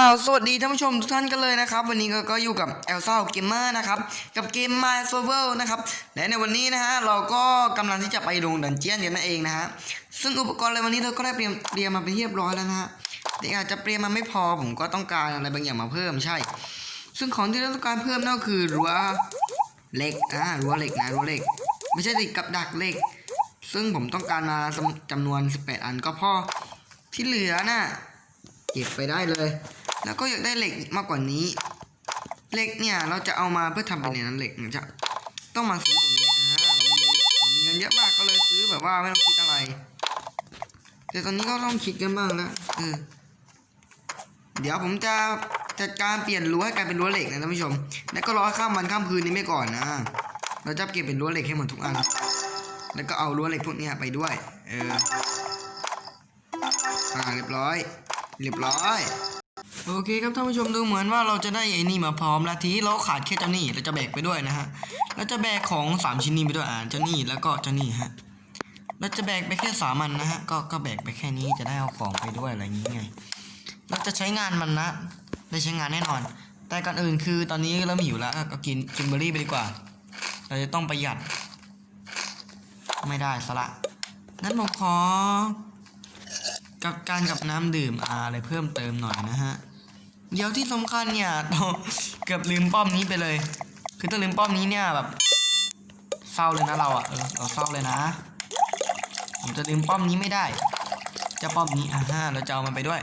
อ้าสวัสดีท่านผู้ชมทุกท่านกันเลยนะครับ วันนี้ก็ก็อยู่กับเอลซ่าเกมเมอร์นะครับ กับเกม My s e r v e r นะครับ และในวันนี้นะฮะ เราก็กำลังที่จะไปลงดันเจียนกันนั่นเองนะฮะ ซึ่งอุปกรณ์ในวันนี้เราก็ได้เตรียมเตรียมมาไปนเรียบร้อยแล้วนะฮะแต่อาจจะเตรียมมาไม่พอผมก็ต้องการอะไรบางอย่างมาเพิ่มใช่ ซึ่งของที่เราต้องการเพิ่มนั่นก็คือรั้วเหล็กอ่ารั้วเหล็กนะรั้วเหล็ก ไม่ใช่ติดกับดักเหล็ก ซึ่งผมต้องการมาจำจำนวน 18 อันก็พอที่เหลือน่ะเก็บไปได้เลย แล้วก็อยากได้เหล็กมากกว่านี้ เหล็กเนี่ยเราจะเอามาเพื่อทำเป็นเหรียญเหล็กเนี่ยจะต้องมาซื้อตรงนี้อ่าเรามีเรามีเงินเยอะมากก็เลยซื้อแบบว่าไม่ต้องคิดอะไร แต่ตอนนี้ก็ต้องคิดกันบ้างแล้วเออเดี๋ยวผมจะจัดการเปลี่ยนรั้วให้กลายเป็นรั้วเหล็กนะท่านผู้ชม แล้วก็รอข้ามวันข้ามคืนนี้ไม่ก่อนนะ เราจะเก็บเป็นรั้วเหล็กให้หมดทุกอัน แล้วก็เอารั้วเหล็กพวกนี้ไปด้วย เออ อ่าเรียบร้อย เรียบร้อย โอเคครับท่านผู้ชมดูเหมือนว่าเราจะได้ไอ้นี่มาพร้อมแล้วทีนี้เราขาดแค่เจ้านี่เราจะแบกไปด้วยนะฮะเราจะแบกของสามชิ้นนี้ไปด้วยอ่าเจ้านี่แล้วก็เจ้านี่ฮะเราจะแบกไปแค่สามันนะฮะก็ก็แบกไปแค่นี้จะได้เอาของไปด้วยอะไรอย่างงี้ไงเราจะใช้งานมันนะได้ใช้งานแน่นอน แต่ก่อนอื่นคือตอนนี้เริ่มหิวแล้วก็กินกินเบอร์รี่ไปดีกว่า เราจะต้องประหยัด ไม่ได้สละงั้นผมขอกับการกับน้ำดื่มอาอะไรเพิ่มเติมหน่อยนะฮะ เดี๋ยวที่สำคัญเนี่ยเกือบลืมป้อมนี้ไปเลย คือถ้าลืมป้อมนี้เนี่ยแบบเศร้าเลยนะเราอะเออเราเศร้าเลยนะ ผมจะลืมป้อมนี้ไม่ได้ จะป้อมนี้อ่าฮะเราจะเอามันไปด้วย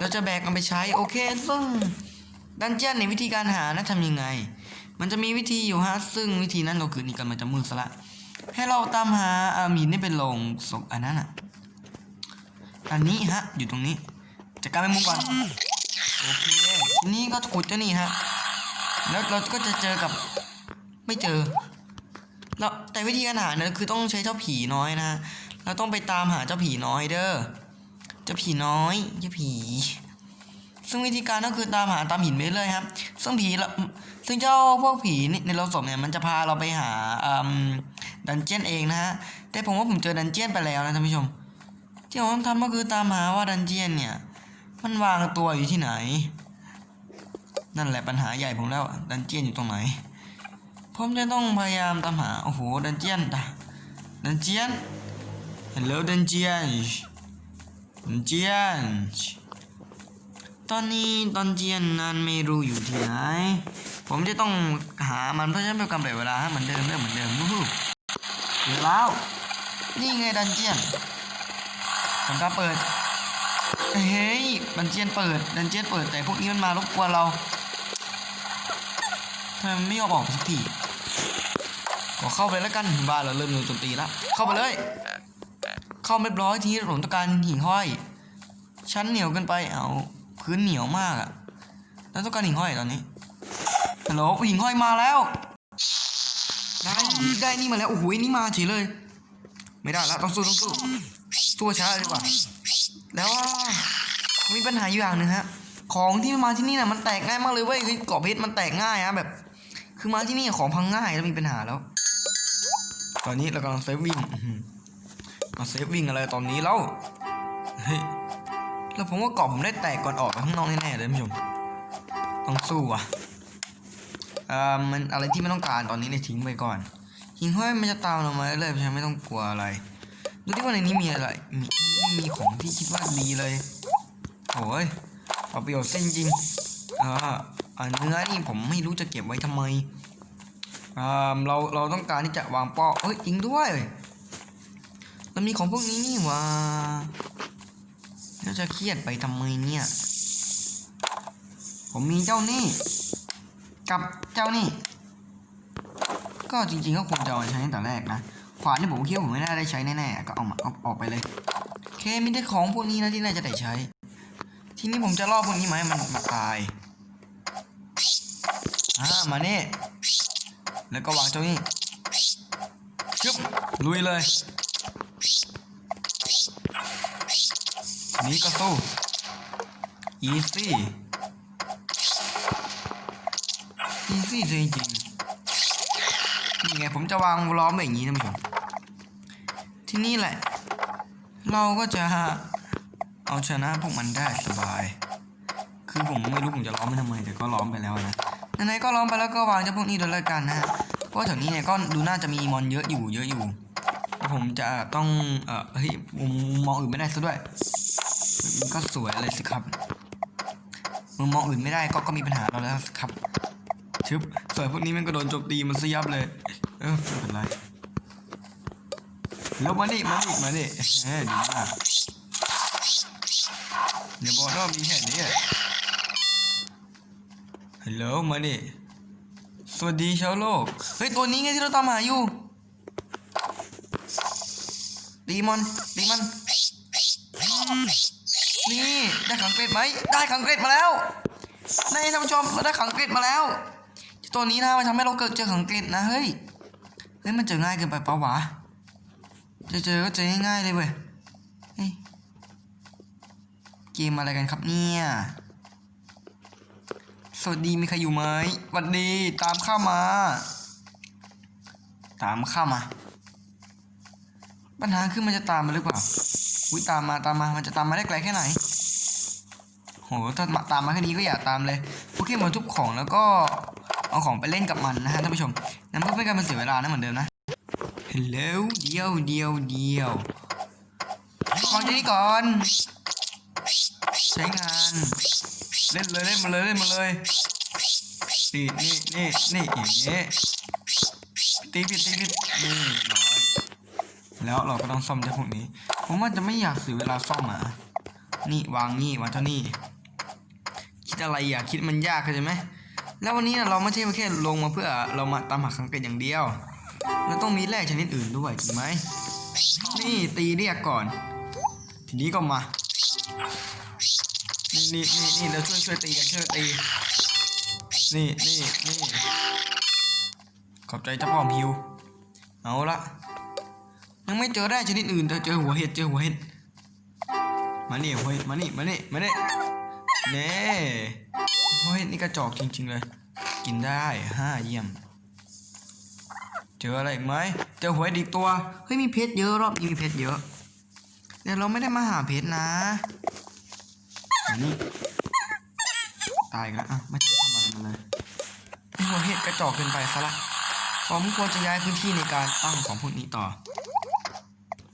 เราจะแบกมันไปใช้โอเคซึ่งดันเจียนในวิธีการหานะทำยังไง มันจะมีวิธีอยู่ฮะซึ่งวิธีนั้นเราคือนี่กันมันจะมืดซะละให้เราตามหาอามีนนี่เป็นลงศพอันนั้นอะอันนี้ฮะ อยู่ตรงนี้จัดการไปมุมก่อน โอเคทีนี้ก็ขุดเจ้านี่ฮะ แล้วเราก็จะเจอกับ ไม่เจอ แล้วแต่วิธีการหาเนี่ยคือต้องใช้เจ้าผีน้อยนะเราต้องไปตามหาเจ้าผีน้อยเด้อ เจ้าผีน้อย เจ้าผี ซึ่งวิธีการก็คือตามหาตามหินไปเรื่อยครับ ซึ่งผีละซึ่งเจ้าพวกผีนี่ในโลกศพเนี่ยมันจะพาเราไปหาดันเจียนเองนะฮะ แต่ผมว่าผมเจอดันเจียนไปแล้วนะท่านผู้ชม ที่ผมต้องทำก็คือตามหาว่าดันเจียนเนี่ย มันวางตัวอยู่ที่ไหน นั่นแหละปัญหาใหญ่ผมแล้ว ดันเจียนอยู่ตรงไหน ผมจะต้องพยายามตามหา โอ้โห ดันเจียนตะดันเจียน Hello ดันเจียน ดันเจียน ตอนนี้ดันเจียนนั้นไม่รู้อยู่ที่ไหน ผมจะต้องหามันเพราะฉะนั้นเป็นกำไรเวลาให้เหมือนเดิมเรื่องเหมือนเดิมวู้ฮู้เดี๋ยวแล้ว นี่ไงดันเจียนทำการเปิด เฮ้ยดันเจียนเปิดดันเจียนเปิดแต่พวกนี้มันมารบกวนเราทำไมไม่ยอมออกสักทีขอเข้าไปแล้วกันบ้านเราเริ่มโดนโจมตีแล้วเข้าไปเลย เข้าเรียบร้อยทีนี้ผมต้องการหิ่งห้อยชั้นเหนียวเกินไปเอาพื้นเหนียวมากอะแล้วต้องการหิ่งห้อยตอนนี้ฮัลโหลหิ่งห้อยมาแล้วได้ได้นี่มาแล้วโอ้โหนี่มาเฉยเลย ไม่ได้แล้วต้องสู้ต้องสู้ตัวช้าดีกว่า แล้วมีปัญหาอยู่อย่างหนึ่งฮะ ของที่มาที่นี่น่ะมันแตกง่ายมากเลยเว้ยคือเกาะเพชรมันแตกง่ายฮะแบบ คือมาที่นี่ของพังง่ายแล้วมีปัญหาแล้ว ตอนนี้เรากำลังเซฟวิ่งมาเซฟวิ่งอะไรตอนนี้แล้วเฮ้ยแล้วผมว่ากาะผมได้แตกก่อนออกไปข้างนอกแน่ๆเลยท่านผู้ชมต้องสู้อะอ่ามันอะไรที่ไม่ต้องการตอนนี้เนี่ยทิ้งไปก่อนหิงห้อยมันจะตามเรามาเรื่อยๆเพราะฉะนั้นไม่ต้องกลัวอะไร ดูที่ว่าในนี้มีอะไรมี ไม่มีของที่คิดว่าดีเลยโอ้ยเอาประโยชน์เส้นจริงอ่าอ่าเนื้อนี่ผมไม่รู้จะเก็บไว้ทำไมอ่าเราเราต้องการที่จะวางป้อเอ้ยจริงด้วยมันมีของพวกนี้นี่ว่าเราจะเครียดไปทำไมเนี่ย ผมมีเจ้านี่ กับเจ้านี่ ก็จริงๆก็ควรจะเอาใช้ตั้งแต่แรกนะ วานนี่ผมคิดว่าผมไม่น่าได้ใช้แน่ๆก็เอามาเอาออกไปเลยโอเคมีแต่ของพวกนี้นะที่น่าจะได้ใช้ ทีนี้ผมจะล่อพวกนี้ไหมาให้มันมาตายอ่ามาเนี่แล้วก็วางเจ้านี่ชึบลุยเลยนี้ก็สู้อีซี่อีซี่จริงๆนี่ไงผมจะวางล้อมไว้อย่างนี้ท่านผู้ชม ที่นี่แหละ เราก็จะเอาชนะพวกมันได้สบาย คือผมไม่รู้ผมจะล้อมไปทำไมแต่ก็ล้อมไปแล้วนะไหนๆก็ล้อมไปแล้วก็วางเจ้าพวกนี้โดยละกันนะเพราะแถวนี้เนี่ยก็ดูน่าจะมีมอนเยอะอยู่เยอะอยู่ ผมจะต้องเออเฮ้ยมุมมองอื่นไม่ได้ซะด้วยมันก็สวยเลยสิครับมุมมองอื่นไม่ได้ก็ก็มีปัญหาเราแล้วครับชึบสวยพวกนี้มันก็โดนโจมตีมันซะยับเลย เออไม่เป็นไร ล้วมาดิมาดิมาดิเออดีมากเดี๋ยวบอกนะว่ามีแค่นี้ฮัลโหลมาดิสวัสดีชาวโลก เฮ้ย ตัวนี้ไงที่เราตามหาอยู่ตีมันตีมัน นี่ได้ขังเกรดไหม ได้ขังเกรดมาแล้วนี่ท่านผู้ชมเราได้ขังเกรดมาแล้ว ตัวนี้นะมันทำให้เราเกิดเจอขังเกรดนะเฮ้ย เฮ้ยมันเจอง่ายเกินไปเปล่าวะ จะเจอก็เจอง่ายๆเลยเว้ยเกมอะไรกันครับเนี่ย สวัสดีมีใครอยู่ไหมสวัสดีตามข้ามา ตามข้ามา ปัญหาคือมันจะตามมาหรือเปล่าอุ้ยตามมาตามมา มันจะตามมาได้ไกลแค่ไหนโหถ้ามาตามมาแค่นี้ก็อย่าตามเลยโอเคมาทุบของแล้วก็เอาของไปเล่นกับมันนะฮะท่านผู้ชมนั่นเพื่อไม่การมันเสียเวลานะเหมือนเดิมนะ ฮัลโหลเดียวเดียวเดียวฟังที่นี่ก่อน ใช้งาน เล่นเลยเล่นมาเลยเล่นมาเลยตีนี่นี่นี่อย่างเงี้ยตีผิดตีผิดนี่ร้อยแล้วเราก็ต้องซ่อมเจ้าพวกนี้ผมว่าจะไม่อยากเสียเวลาซ่อมอะนี่วางนี่วางเท่านี้คิดอะไรอะคิดมันยากเข้าใจไหมแล้ววันนี้เราไม่ใช่แค่ลงมาเพื่อเรามาตามหาขังเกตอย่างเดียว แล้วต้องมีแร่ชนิดอื่นด้วยถูกไหมนี่ตีเรียกก่อน ทีนี้ก็มานี่นี่นี่นี่เราช่วยช่วยตีกันช่วยตีนี่นี่นี่ขอบใจเจ้าพ่อพิวเอาละยังไม่เจอแร่ชนิดอื่นแต่เจอหัวเห็ดเจอหัวเห็ดมานี่หัวเห็ดมานี่มานี่มานี่เน่หัวเห็ดนี่กระจอกจริง ๆเลย กินได้ห้าเยี่ยม เจออะไรอีกไหมเจอหวยดีตัว เฮ้ยมีเพชรเยอะรอบนี้มีเพชรเยอะแต่เราไม่ได้มาหาเพชรนะอันนี้ตายกแล้วอะไม่ใช่ทำอะไรมันเลยไอ้หัวเห็ดกระจอกเกินไปซะละผมควรจะย้ายพื้นที่ในการตั้งของพวกนี้ต่อ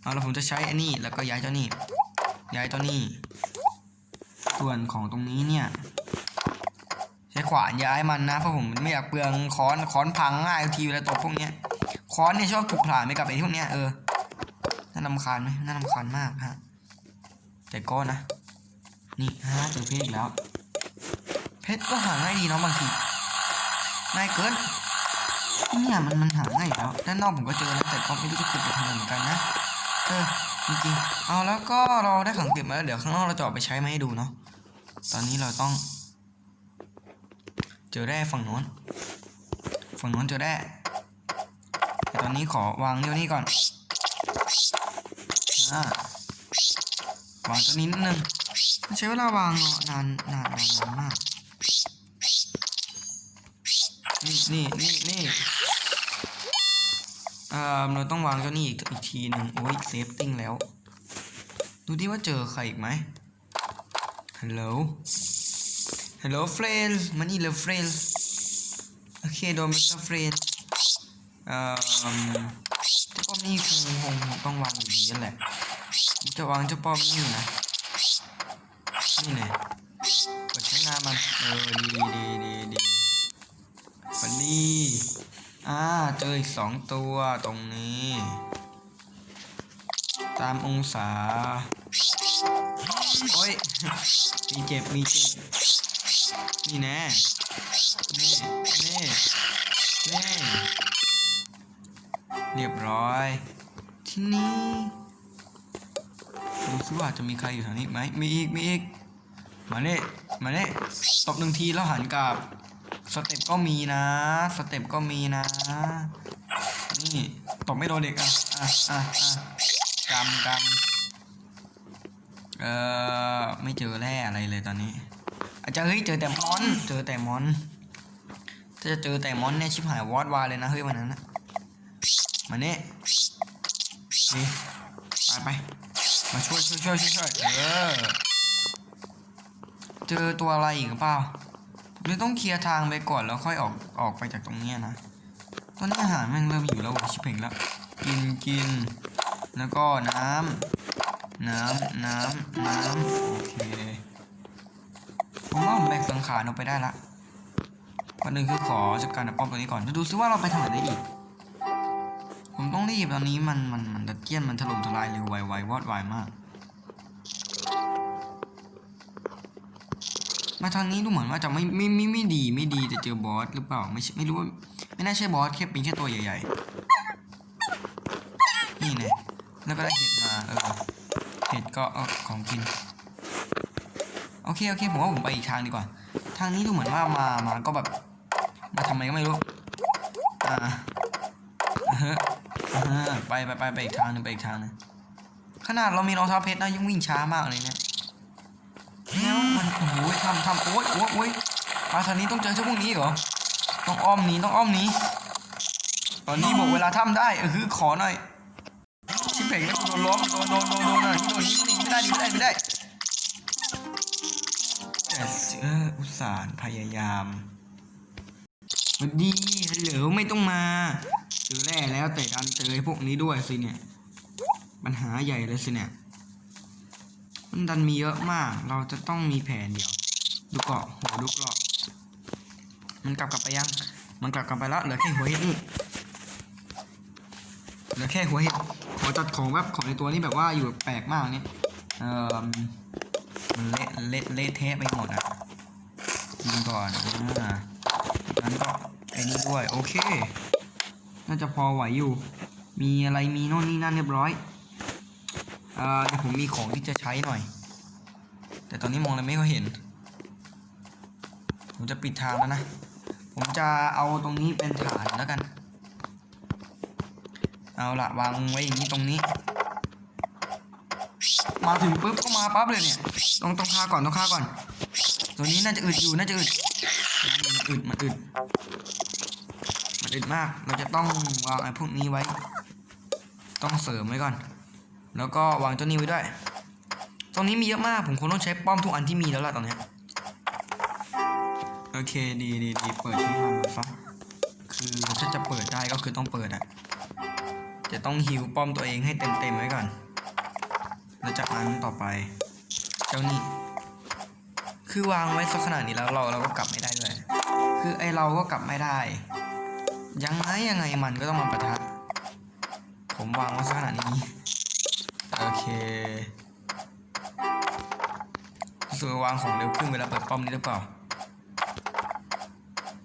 เอาแล้วผมจะใช้อันนี้แล้วก็ย้ายเจ้านี่ย้ายเจ้านี่ส่วนของตรงนี้เนี่ยใช้ขวานย้ายมันนะเพราะผมไม่อยากเปลืองค้อนค้อนพังง่ายทีเวลาตบพวกเนี้ย คอนเนี่ยชอบถูกผ่านไปกับไอ้พวกเนี้ยเออ น่ารำคาญไหมน่ารำคาญมากฮะ แต่ก็นะ นี่ฮะเจอเพชรอีกแล้ว เพชรก็หาง่ายดีเนาะบางที ง่ายเกิน เนี่ยมันมันหาง่ายแล้ว ด้านนอกผมก็เจอนะแต่ก็ไม่รู้จะขุดไปทำอะไรเหมือนกันนะ เออจริงๆเอาแล้วก็เราได้ขังเก็บมาแล้วเดี๋ยวข้างนอกเราจะออกไปใช้ไหมให้ดูเนาะ ตอนนี้เราต้อง เจอแร่ฝั่งโน้น ฝั่งโน้นเจอแร่ ตอนนี้ขอวางเดี๋ยวนี้ก่อนอวางตัวนี้นิดนึงใช้เวลาวางนานนานนานนานมาก นี่นี่นี่นี่เอ่อเราต้องวางเจ้านี่อีกอีกทีหนึ่งโอ้ยเซฟติ้งแล้ว ดูดิว่าเจอใครอีกไหมฮัลโหลฮัลโหลเฟรนด์มานี่เลยเฟรนด์โอเคโดนมิสเตอร์เฟรนด์ เอ่อเจ้าป้อมนี่คงคงต้องวางอยู่ดีแหละจะวางเจ้าป้อมนี่อยู่นะนี่ไงกดใช้งานมันเออดีดีดีดีฟันดีอ่าเจออีกสองตัวตรงนี้ ตามองศาโอ้ยมีเจ็บมีเจ็บนี่แน่แนี่นี่นี่ เรียบร้อย ที่นี่ดูซิว่าจะมีใครอยู่แถวนี้ไหมมีอีก มีอีก มาเน่มาเน่ตบหนึ่งทีแล้วหันกลับ สเต็ปก็มีนะ สเต็ปก็มีนะ นี่ตบไม่โดนเด็กอะ อะอะอะกำกำเอ่อ ไม่เจอแร่อะไรเลยตอนนี้ อาจจะเฮ้ยเจอแต่มอน เจอแต่มอน ถ้าจะเจอแต่มอนเนี่ยชิบหายวอดวายเลยนะเฮ้ยวันนั้นนะ มาเนี่ยนี่ไปไปมาช่วยช่วยช่วยช่วยช่วยเออเจอตัวอะไรอีกเปล่าผมเลยต้องเคลียร์ทางไปก่อนแล้วค่อยออกออกไปจากตรงเนี้ยนะตอนนี้อาหารแม่งเริ่มอยู่แล้วชิบเพ่งแล้วกินกิน แล้วก็น้ำน้ำน้ำน้ำโอเคผมว่าผมแบกสังขารออกไปได้ละวันหนึ่งคือขอจัดการป้อมตัวนี้ก่อนจะดูซิว่าเราไปทางไหนได้อีก ผมต้องรีบตอนนี้มันมันมันดัดเจี้ยนมันถล่มทลายเร็วไวไววอดไวมาก มาทางนี้ดูเหมือนว่าจะไม่ไม่ไม่ไม่ดีไม่ดีแต่เจอบอสหรือเปล่าไม่ไม่รู้ว่าไม่น่าใช่บอสแค่เป็นแค่ตัวใหญ่ๆ นี่ไงแล้วก็ได้เห็ดมาเออเห็ดก็เอาของกินโอเคโอเคผมว่าผมไปอีกทางดีกว่า ทางนี้ดูเหมือนว่ามามาก็แบบ มาทำอะไรก็ไม่รู้อ่า ไปไปไปไปอีกทางหนึงไปอีกทางหนึงขนาดเรามีรองเท้าเพชรนะยังวิ่งช้ามากเลยเนี่ยแล้วมันโอ้โหทำทำโอ๊ยโอ๊ยโอ๊ยมาทางนี้ต้องเจอเจ้าพวกนี้เหรอต้องอ้อมหนีต้องอ้อมหนีตอนนี้บอกเวลาทำได้เออคือขอหน่อยชิบเป่งแล้วโดนล้อมโดนโดนโดนโดนอะโดนยิงหนีไม่ได้หนีไม่ได้ไม่ได้แต่เอออุตส่าห์พยายามสวัสดีฮัลโหลไม่ต้องมา อแร่แล้วแต่ดันเจอไอ้พวกนี้ด้วยสิเนี่ย ปัญหาใหญ่เลยสิเนี่ย มันดันมีเยอะมาก เราจะต้องมีแผนเดียว ดูเกาะหัวดูเกาะมันกลับกลับไปยัง มันกลับกลับไปแล้วเหลือแค่หัวเห็ดนี่เหลือแค่หัวเห็ดขอจัดของแบบของในตัวนี้แบบว่าอยู่แปลกมากเนี่ยเออมันเละเละเละเทะไปหมดอะกินก่อนอ่านั้นก็ไอ้นี่ด้วย โอเค น่าจะพอไหวอยู่ มีอะไรมีโน่นนี่นั่นเรียบร้อยเอ่อเดี๋ยวผมมีของที่จะใช้หน่อย แต่ตอนนี้มองอะไรไม่ค่อยเห็น ผมจะปิดทางแล้วนะ ผมจะเอาตรงนี้เป็นฐานแล้วกัน เอาละวางไว้อย่างนี้ตรงนี้ มาถึงปุ๊บก็มาปั๊บเลยเนี่ย ต้องต้องฆ่าก่อนต้องฆ่าก่อน ตัวนี้น่าจะอึดอยู่น่าจะอึดมันอึดมันอึด มันอึดมาก เราจะต้องวางไอ้พวกนี้ไว้ ต้องเสริมไว้ก่อน แล้วก็วางเจ้านี้ไว้ด้วย ตรงนี้มีเยอะมาก ผมคงต้องใช้ป้อมทุกอันที่มีแล้วล่ะตอนนี้ โอเคดีดีดีเปิดที่มันซะคือถ้าจะเปิดได้ก็คือต้องเปิดอะจะต้องฮิวป้อมตัวเองให้เต็มเต็มไว้ก่อน แล้วจากนั้นต่อไป เจ้านี่คือวางไว้สักขนาดนี้แล้วเราเราก็กลับไม่ได้ด้วยคือไอเราก็กลับไม่ได้ ยังไงยังไงมันก็ต้องมาปะทะ ผมวางไว้สักขนาดนี้ โอเครู้สึกว่าวางของเร็วขึ้นเวลาเปิดป้อมนี้หรือเปล่า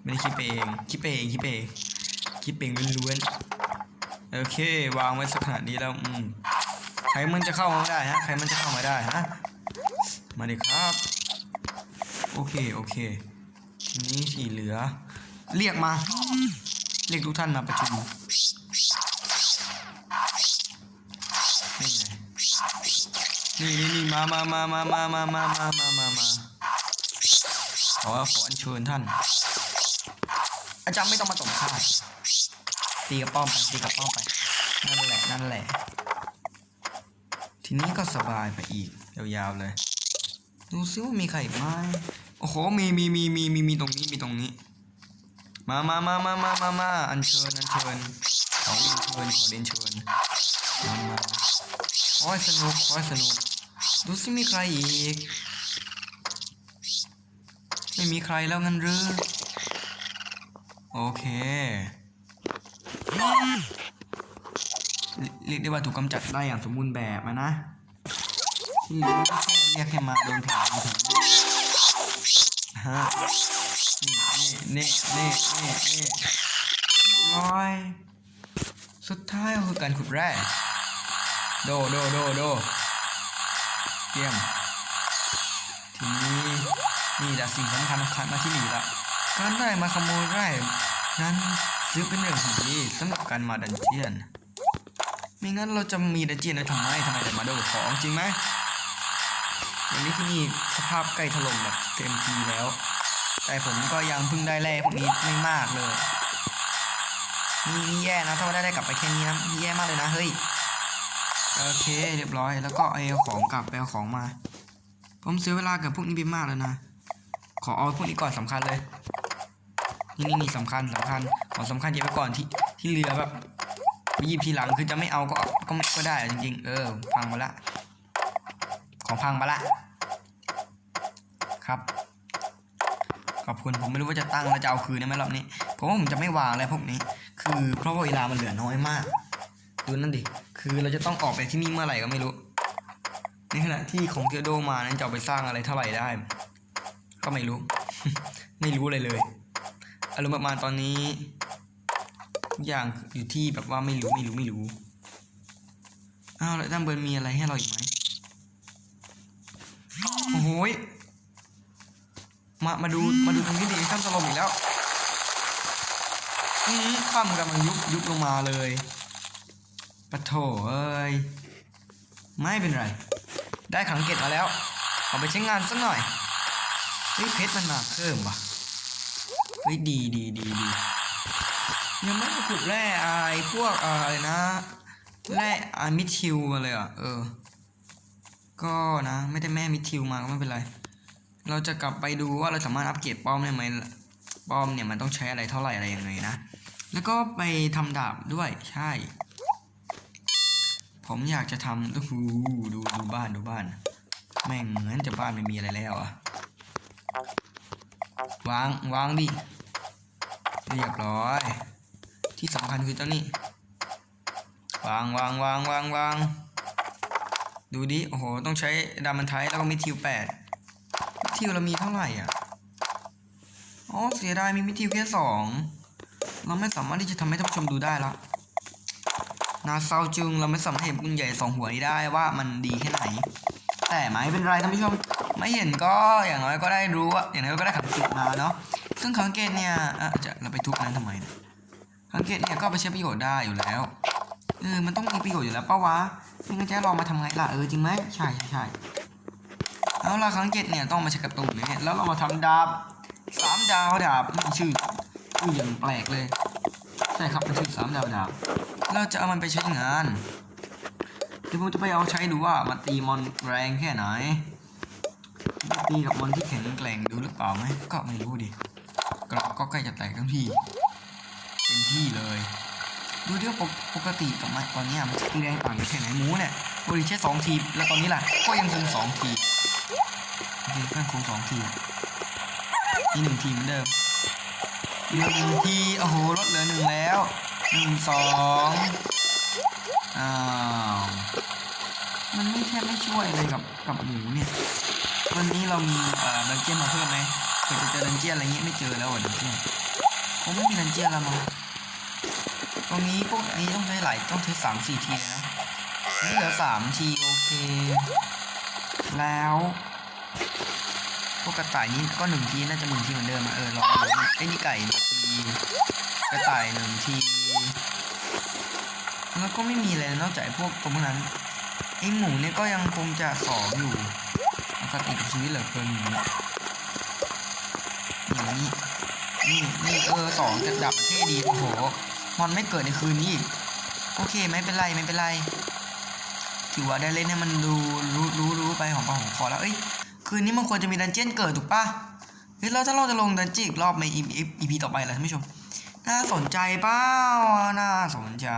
ไม่ได้คิดเองคิดเองคิดเองคิดเองล้วนๆ โอเค วางไว้สักขนาดนี้แล้ว อืม ใครมันจะเข้ามาได้ฮะ ใครมันจะเข้ามาได้ฮะ มาดิครับ โอเค โอเค ทีนี้สีเหลือ เรียกมา เรียกทุกท่านมาประชุมนี่นี่นี่นี่มามามามามามามามามามามาขอขออัญเชิญท่าน อาจารย์ไม่ต้องมาตบข้าตีกระป้อมไปตีกระป้อมไปนั่นแหละนั่นแหละ ทีนี้ก็สบายไปอีกยาวๆเลย ดูซิว่ามีใครไหมโอ้โหมีมีมีมีมีมีตรงนี้มีตรงนี้ มามามามามามามาอัญเชิญอัญเชิญขอเรียนเชิญขอเรียนเชิญมามาคอยสนุกคอยสนุก ดูสิมีใครอีก ไม่มีใครแล้วงั้นหรือ โอเค เรียกได้ว่าถูกกำจัดได้อย่างสมบูรณ์แบบอะนะ ที่เหลือก็แค่เรียกให้มาโดนแผลมาถึงฮะ นี่นี่นี่นี่นี่เรียบร้อย สุดท้ายก็คือการขุดแร่โดโดโดโดเยี่ยม ทีนี้นี่แหละสิ่งสำคัญคัญมาที่นี่ละการได้มาขโมยไร่นั้นซื้อเป็นเรื่องที่ดีสำหรับการมาดันเจียนไม่งั้นเราจะมีดันเจียนไว้ทำไมทำไมแต่มาโดของจริงไหมวันนี้ที่นี่สภาพใกล้ถล่มแบบเต็มทีแล้ว แต่ผมก็ยังเพิ่งได้แร่พวกนี้ไม่มากเลยนี่นี่แย่นะถ้าว่าได้ได้กลับไปแค่นี้นะนี่แย่มากเลยนะเฮ้ยโอเคเรียบร้อยแล้วก็เอาของกลับไปเอาของมา ผมเสียเวลากับพวกนี้ไปมากแล้วนะ ขอเอาพวกนี้ก่อนสำคัญเลย นี่นี่นี่สำคัญสำคัญของสำคัญเก็บไว้ก่อนที่ที่เรือแบบไปหยิบทีหลังคือจะไม่เอาก็ก็ไม่ก็ได้จริงๆ เออ พังมาละ ของพังมาละ ครับ ขอบคุณผมไม่รู้ว่าจะตั้งแล้วจะเอาคืนได้ไหมรอบนี้ผมว่าผมจะไม่วางอะไรพวกนี้ คือเพราะว่าเวลามันเหลือน้อยมากดูนั่นดิคือเราจะต้องออกไปที่นี่เมื่อไหร่ก็ไม่รู้ในขณะที่ของเกโดมานั้นจะไปสร้างอะไรเท่าไหร่ได้ ก็ไม่รู้ ไม่รู้เลยเลยอารมณ์ประมาณตอนนี้ทุกอย่างอยู่ที่แบบว่าไม่รู้ไม่รู้ไม่รู้อ้าวแล้วด้านบนมีอะไรให้เราอีกไหมโอ้โห มามาดูมาดูตรงนี้ดิข้ามถล่มอีกแล้วอืมข้ามกำลังยุบยุบลงมาเลยปะโถเอ้ยไม่เป็นไร ได้ขังเกตมาแล้ว เอาไปใช้งานสักหน่อยเฮ้ยเพชรมันมาเพิ่มว่ะเฮ้ยดีดีดีดียังไม่ได้ขุดแร่ไอ้พวกเอออะไรนะแร่อามิทิวมาเลยอะเออ ก็นะ ไม่ได้แม่มิทิวมาก็ไม่เป็นไร เราจะกลับไปดูว่าเราสามารถอัปเกรดป้อมได้ไหมป้อมเนี่ยมันต้องใช้อะไรเท่าไหร่อะไรยังไงนะ แล้วก็ไปทำดาบด้วยใช่ ผมอยากจะทำดูดูดูบ้านดูบ้าน แม่งเหมือนจะบ้านไม่มีอะไรแล้วอะวางวางดิเรียบร้อย ที่สำคัญคือเจ้านี่วางวางวางวางวางดูดิโอ้โหต้องใช้ดามันไทยแล้วก็มิทิวแปด ทิวเรามีเท่าไหร่อะ อ๋อเสียดายมีมิทิวแค่สอง เราไม่สามารถที่จะทำให้ท่านผู้ชมดูได้ละนาเซาจึงเราไม่สามารถเห็นปืนใหญ่สองหัวนี้ได้ว่ามันดีแค่ไหน แต่ไม่เป็นไรท่านผู้ชมไม่เห็นก็อย่างน้อยก็ได้รู้ว่าอย่างน้อยก็ได้ขังเกตมาเนาะซึ่งขังเกตเนี่ยอะจะเราไปทุบนั้นทำไมเนี่ยขังเกตเนี่ยก็ไปใช้ประโยชน์ได้อยู่แล้วเออมันต้องมีประโยชน์อยู่แล้วป้าวะไม่งั้นจะรามาทำไงล่ะเออจริงไหมใช่ใช่ใช่ เอาล่ะขังเกตเนี่ยต้องมาใช้กับตูนเนี่ยแล้วเรามาทำดาบสามดาวดาบมันชื่อชื่ออย่างแปลกเลยใช่ครับมันชื่อสามดาวดาบเราจะเอามันไปใช้งานเดี๋ยวผมจะไปเอาใช้ดูว่ามันตีมอนแรงแค่ไหนตีกับมอนที่แข็งแกร่งดูหรือเปล่าไหมก็ไม่รู้ดิกรอกก็ใกล้จะแตกทั้งที่เต็มที่เลย ดูดิว่าปกปกติกับมันตอนนี้มันจะตีแรงต่างกันแค่ไหนหมูเนี่ยปกติแค่สองทีแล้วตอนนี้ล่ะก็ยังคงสองที โอเคก็ยังคงสองทีนี่หนึ่งทีเหมือนเดิมหนึ่งทีโอ้โหลดเหลือหนึ่งแล้วหนึ่งสองอ้าวมันไม่แทบไม่ช่วยเลยกับกับหมูเนี่ยวันนี้เรามีเอ่อดันเจียนมาเพิ่มไหมเผื่อจะเจอดันเจียนอะไรเงี้ยไม่เจอแล้วอะดันเจียนคงไม่มีดันเจียนแล้วมั้งตรงนี้พวกนี้ต้องใช้หลายต้องใช้สามสี่ทีเลยนะนี่เหลือสามทีโอเค แล้วพวกกระต่ายนี้ก็หนึ่งทีน่าจะหนึ่งทีเหมือนเดิมอะเออลองดูไอ้นี่ไก่หนึ่งทีกระต่ายหนึ่งทีแล้วก็ไม่มีเลยนอกจากไอพวกตรงนั้นไอ้หมูเนี่ยก็ยังคงจะสองอยู่ปกติกับชีวิตเหลือเกินหมูเลยอย่างนี้นี่นี่เออสองจะดับเท่ดีโอ้โหมันไม่เกิดในคืนนี้อีกโอเคไม่เป็นไรไม่เป็นไร ถือว่าได้เล่นให้มันดูรู้รู้รู้ไปของปากของคอแล้วเอ้ยคืนนี้มันควรจะมีดันเจี้ยนเกิดถูกปะเฮ้ยแล้วถ้าเราจะลงดันเจี้ยนอีกรอบในอีพีต่อไปล่ะท่านผู้ชมน่าสนใจเปล่าน่าสนใจ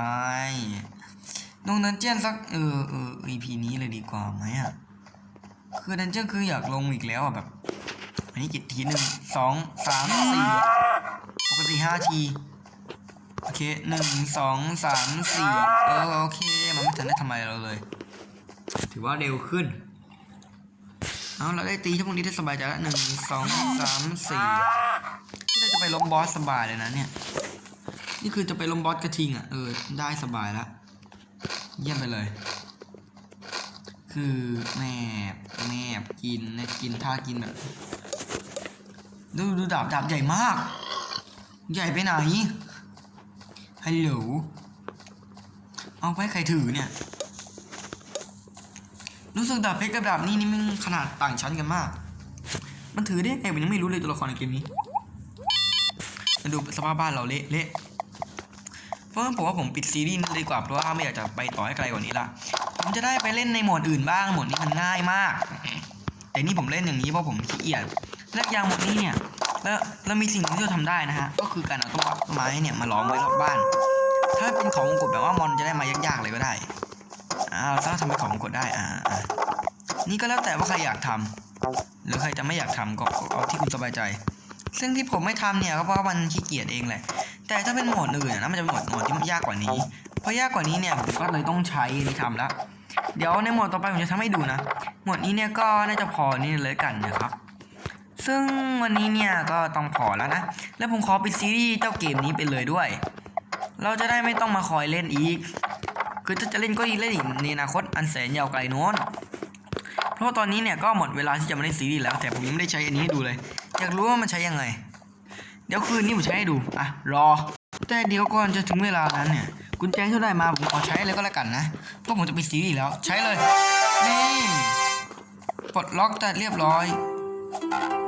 ลงดันเจี้ยนสักเออเออ EP นี้เลยดีกว่าไหมอะคือดันเจี้ยนคืออยากลงอีกแล้วอะแบบอันนี้กี่ทีหนึ่งสองสามสี่ปกติห้าทีโอเคหนึ่งสองสามสี่เออโอเค มันไม่ทันได้ทำอะไรเราเลย ถือว่าเร็วขึ้น เอาเราได้ตีชั่วโมงนี้ได้สบายใจแล้วหนึ่งสองสามสี่ที่เราจะไปล้มบอสสบายเลยนะเนี่ย นี่คือจะไปล้มบอสกระทิงอะเออได้สบายแล้วเยี่ยมไปเลย คือแมบแมบกินเนี่ยกินท่ากินแบบดูดูดาบดาบใหญ่มาก ใหญ่ไปไหนฮัลโหลเอาไปใครถือเนี่ย รู้สึกดาบเพชรกับดาบนี่นี่มันขนาดต่างชั้นกันมาก มันถือได้ไงผมยังไม่รู้เลยตัวละครในเกมนี้มาดูสภาพบ้านเราเละเละเพราะงั้นผมว่าผมปิดซีรีส์นี้ดีกว่าเพราะว่าไม่อยากจะไปต่อให้ไกลกว่านี้ละผมจะได้ไปเล่นในโหมดอื่นบ้างโหมดนี้มันง่ายมาก แต่นี่ผมเล่นอย่างนี้เพราะผมขี้เกียจและยางหมดนี้เนี่ยแล้วแล้วมีสิ่งที่เราทำได้นะฮะก็คือการเอาต้นไม้เนี่ยมาล้อมไว้รอบบ้าน ถ้าเป็นของมงกฎแบบว่ามอนจะได้มายากๆเลยก็ได้ อ้าวถ้าทำเป็นของกฎได้อ่าอ่านี่ก็แล้วแต่ว่าใครอยากทำหรือใครจะไม่อยากทำก็ก็เอาที่คุณสบายใจ ซึ่งที่ผมไม่ทำเนี่ยก็เพราะวันขี้เกียจเองแหละ แต่ถ้าเป็นโหมดอื่นนะมันจะเป็นโหมดโหมดที่ยากกว่านี้ เพราะยากกว่านี้เนี่ยผมก็เลยต้องใช้นนี้ทำละเดี๋ยวในโหมดต่อไปผมจะทำให้ดูนะ โหมดนี้เนี่ยก็น่าจะพอนี่เลยกันนะครับ ซึ่งวันนี้เนี่ยก็ต้องพอแล้วนะ แล้วผมขอปิดซีรีส์เจ้าเกมนี้ไปเลยด้วย เราจะได้ไม่ต้องมาคอยเล่นอีก คือถ้าจะเล่นก็ดีเล่นอีกในอนาคตอันแสนยาวไกลโน้นเพราะว่าตอนนี้เนี่ยก็หมดเวลาที่จะมาเล่นซีรีส์แล้ว แต่ผมยังไม่ได้ใช้อันนี้ให้ดูเลย อยากรู้ว่ามันใช้ยังไง เดี๋ยวคืนนี้ผมใช้ให้ดู อะ รอ แต่เดี๋ยวก่อนจะถึงเวลานั้นเนี่ยกุญแจที่ได้มาผมขอใช้เลยก็แล้วกันนะ เพราะผมจะไปซีรีส์แล้ว ใช้เลย นี่ปลดล็อกแต่เรียบร้อย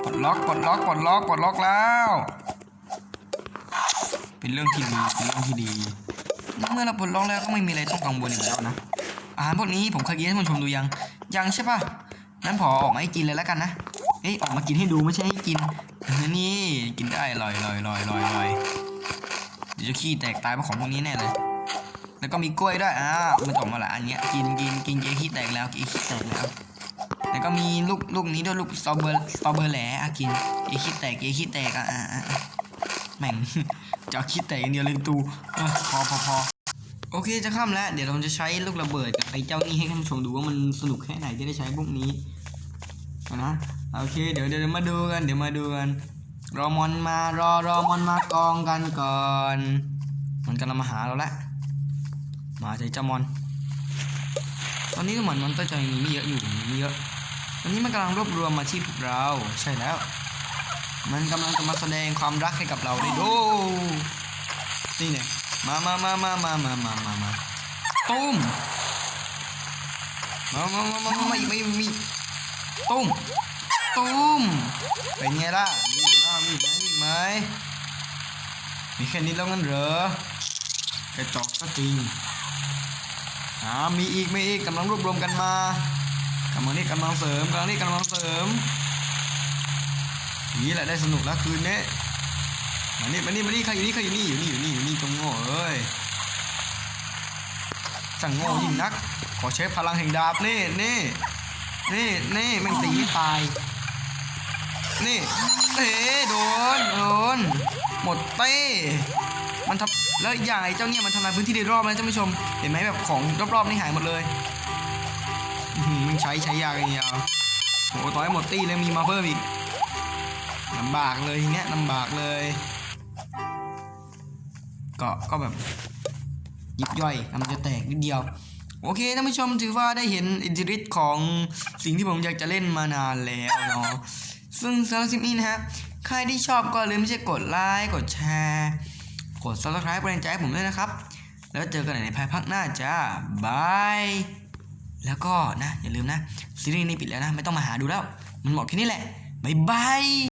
ปลดล็อกปลดล็อกปลดล็อกปลดล็อกแล้ว เป็นเรื่องที่ดีเป็นเรื่องที่ดี เมื่อเราปลดล็อกแล้วก็ไม่มีอะไรต้องกังวลอีกแล้วนะ อาหารพวกนี้ผมเคยกินให้ท่านผู้ชมดูยัง ยังใช่ปะนั้นพอออกมาให้กินเลยแล้วกันนะ เอ้ยออกมากินให้ดูไม่ใช่ให้กินเออนี่กินได้ลอยลอยลอยลอยลอยเดี๋ยวจะขี้แตกตายเพราะของพวกนี้แน่เลย แล้วก็มีกล้วยด้วยอ้าวมันตกมาละอันเนี้ยกินกินกินเยขี้แตกแล้วกินขี้แตกแล้วแล้วก็มีลูกลูกนี้ด้วยลูกสตรอเบอร์สตรอเบอร์แหละอะกินเยขี้แตกเยขี้แตกอะอะแม่งจะขี้แตกอย่างเดียวเลยตูพอพอพอ โอเคจะค่ำแล้ว เดี๋ยวเราจะใช้ลูกระเบิดกับไอ้เจ้านี่ให้ท่านผู้ชมดูว่ามันสนุกแค่ไหนที่ได้ใช้พวกนี้นะโอเค เดี๋ยวเดี๋ยวมาดูกัน เดี๋ยวมาดูกัน รอมอนมารอรอมอนมากองกันก่อน มันกำลังมาหาเราแล้วมาใจเจ้ามอน ตอนนี้เหมือนมอนตอร์จะมีไม่เยอะอยู่มีเยอะตอนนี้มันกำลังรวบรวมมาที่พวกเราใช่แล้ว มันกำลังจะมาแสดงความรักให้กับเราได้ดูนี่เนี่ย มามามามามามามามามาตุ้มมามามามามามาอีกมาอีกมาอีกตุ้มตุ้มเป็นไงล่ะมีอีกไหมมีอีกไหมมีอีกไหมมีแค่นี้แล้วงั้นเหรอกระจอกซะจริงอ่ามีอีกมีอีกกำลังรวบรวมกันมากำลังนี่กำลังเสริมกำลังนี่กำลังเสริมนี่แหละได้สนุกแล้วคืนนี้ มานี่มานี่มานี่ใครอยู่นี่ใครอยู่นี่อยู่นี่อยู่นี่อยู่นี่จงโง่เอ้ยสั่งโง่ยิ่งนัก ขอใช้พลังแห่งดาบนี่นี่นี่นี่แม่งตีตาย นี่เอ๊โดนโดนหมดเต้มันทำแล้วอีกอย่างไอ้เจ้าเนี่ยมันทำลายพื้นที่โดยรอบนะท่านผู้ชม เห็นไหมแบบของรอบๆนี่หายหมดเลยมันใช้ใช้ยากอย่างเดียวโอ้โหต่อให้หมดตี้เลยมีมาเพิ่มอีกลำบากเลยทีเนี้ยลำบากเลย ก็ก็แบบยิบย่อยกำลังจะแตกนิดเดียว โอเคท่านผู้ชมถือว่าได้เห็นอิทธิฤทธิ์ของสิ่งที่ผมอยากจะเล่นมานานแล้วเนาะซึ่งสำหรับคลิปนี้นะฮะใครที่ชอบก็ลืมไม่ใช่กดไลค์กดแชร์กด subscribe เป็นกำลังใจให้ผมด้วยนะครับ แล้วเจอกันในภายภาคหน้าจ้าบายแล้วก็นะอย่าลืมนะซีรีส์นี้ปิดแล้วนะ ไม่ต้องมาหาดูแล้ว มันหมดแค่นี้แหละบายบาย